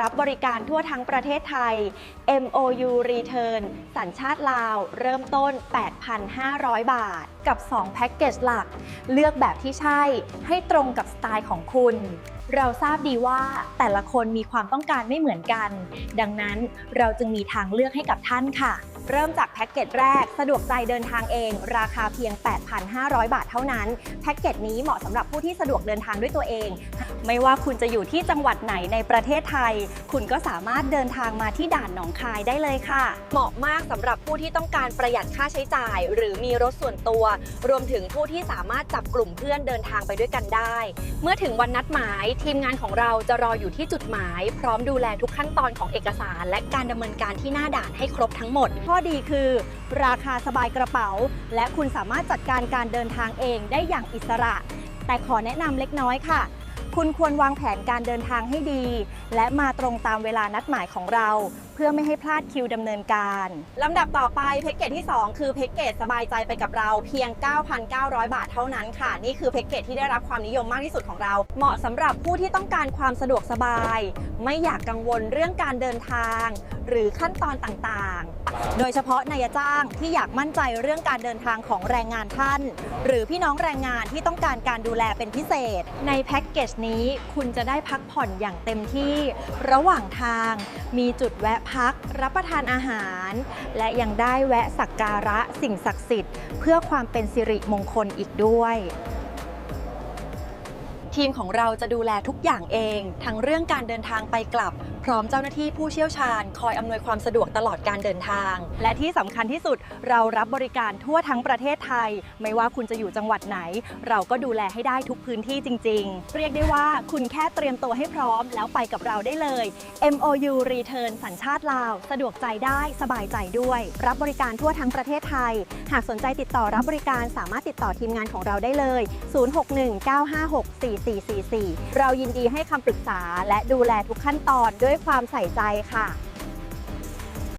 รับบริการทั่วทั้งประเทศไทย MOU Return สัญชาติลาว เริ่มต้น 8,500 บาท กับ 2 แพ็กเกจหลัก เลือกแบบที่ใช่ให้ตรงกับสไตล์ของคุณเราทราบดีว่าแต่ละคนมีความต้องการไม่เหมือนกัน ดังนั้นเราจึงมีทางเลือกให้กับท่านค่ะ เริ่มจากแพ็กเกจแรก สะดวกใจเดินทางเอง ราคาเพียง 8,500 บาทเท่านั้น แพ็กเกจนี้เหมาะสำหรับผู้ที่สะดวกเดินทางด้วยตัวเอง ไม่ว่าคุณจะอยู่ที่จังหวัดไหนในประเทศไทย คุณก็สามารถเดินทางมาที่ด่านหนองคายได้เลยค่ะ เหมาะมากสำหรับผู้ที่ต้องการประหยัดค่าใช้จ่าย หรือมีรถส่วนตัว รวมถึงผู้ที่สามารถจับกลุ่มเพื่อนเดินทางไปด้วยกันได้ เมื่อถึงวันนัดหมายทีมงานของเราจะรออยู่ที่จุดหมาย พร้อมดูแลทุกขั้นตอนของเอกสาร และการดำเนินการที่หน้าด่านให้ครบทั้งหมด ข้อดีคือ ราคาสบายกระเป๋า และคุณสามารถจัดการการเดินทางเองได้อย่างอิสระ แต่ขอแนะนำเล็กน้อยค่ะ คุณควรวางแผนการเดินทางให้ดี และมาตรงตามเวลานัดหมายของเรา พื่อไม่ให้พลาดคิวดำเนินการลำดับต่อไปแพ็กเกจที่ 2 คือแพ็กเกจสบายใจไปกับเราเพียง 9,900 บาทเท่านั้นค่ะ นี่คือแพ็กเกจที่ได้รับความนิยมมากที่สุดของเรา เหมาะสำหรับผู้ที่ต้องการความสะดวกสบาย ไม่อยากกังวลเรื่องการเดินทาง หรือขั้นตอนต่างๆ โดยเฉพาะนายจ้างที่อยากมั่นใจเรื่องการเดินทางของแรงงานท่าน หรือพี่น้องแรงงานที่ต้องการการดูแลเป็นพิเศษ ในแพ็กเกจนี้คุณจะได้พักผ่อนอย่างเต็มที่ ระหว่างทางมีจุดแวะพักพักรับประทานอาหาร และยังได้แวะสักการะสิ่งศักดิ์สิทธิ์ เพื่อความเป็นสิริมงคลอีกด้วย ทีมของเราจะดูแลทุกอย่างเอง ทั้งเรื่องการเดินทางไปกลับ พร้อมเจ้าหน้าที่ผู้เชี่ยวชาญ คอยอำนวยความสะดวกตลอดการเดินทาง และที่สำคัญที่สุดเรารับบริการทั่วทั้งประเทศไทย ไม่ว่าคุณจะอยู่จังหวัดไหน เราก็ดูแลให้ได้ทุกพื้นที่จริง ๆ เรียกได้ว่าคุณแค่เตรียมตัวให้พร้อม แล้วไปกับเราได้เลย MOU Return สัญชาติลาว สะดวกใจได้สบายใจด้วย รับบริการทั่วทั้งประเทศไทย หากสนใจติดต่อรับบริการสามารถติดต่อทีมงานของเราได้เลย 0619564 1444 เรายินดีให้คำปรึกษาและดูแลทุกขั้นตอนด้วยความใส่ใจค่ะ